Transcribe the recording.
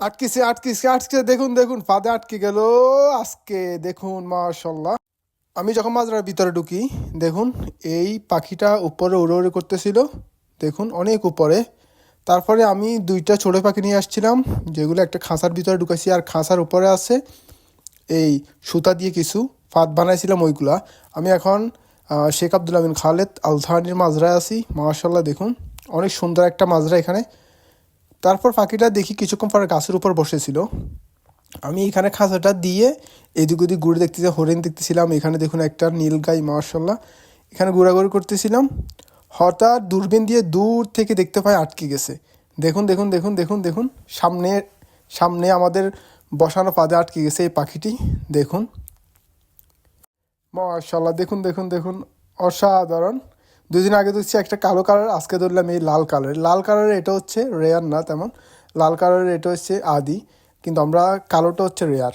আটকেছে আটকেছে আটকে দেখুন দেখুন, ফাঁদে আটকে গেল। আজকে দেখুন মাশাল্লাহ আমি যখন মাজরার ভিতরে ঢুকি, দেখুন, এই পাখিটা উপরে উড়ে উড়ে করতেছিল। দেখুন, অনেক উপরে। তারপরে আমি দুইটা ছোটো পাখি নিয়ে আসছিলাম, যেগুলো একটা খাঁচার ভিতরে ঢুকাইছি, আর খাঁচার উপরে আছে এই সুতা দিয়ে কিছু ফাঁদ বানাইছিলাম ওইগুলা। আমি এখন শেখ আব্দুল আমিন খালেদ আলথানির মাজরায় আছি। মার্শাল্লাহ দেখুন, অনেক সুন্দর একটা মাজরা এখানে। তারপর পাখিটা দেখি কিছুক্ষণ পরে গাছের উপর বসেছিল। আমি এখানে খাঁচাটা দিয়ে এদিক ওদিক ঘুরে দেখতেছি, হরিণ দেখতেছিলাম, এখানে দেখুন একটা নীল গাই মার্শাল্লাহ এখানে ঘোরাঘুরি করতেছিলাম। হঠাৎ দূরবীন দিয়ে দূর থেকে দেখতে পাই আটকে গেছে। দেখুন দেখুন দেখুন দেখুন দেখুন, সামনে সামনে আমাদের বসানো পাদে আটকে গেছে এই পাখিটি। দেখুন। মাশাল্লাহ দেখুন দেখুন দেখুন, অসাধারণ। দুদিন আগে দেখছি একটা কালো কালার, আজকে ধরলাম এই লাল কালার লাল কালারের এটা হচ্ছে রেয়ার, না তেমন। লাল কালারের এটা হচ্ছে আদি, কিন্তু আমরা কালোটা হচ্ছে রেয়ার।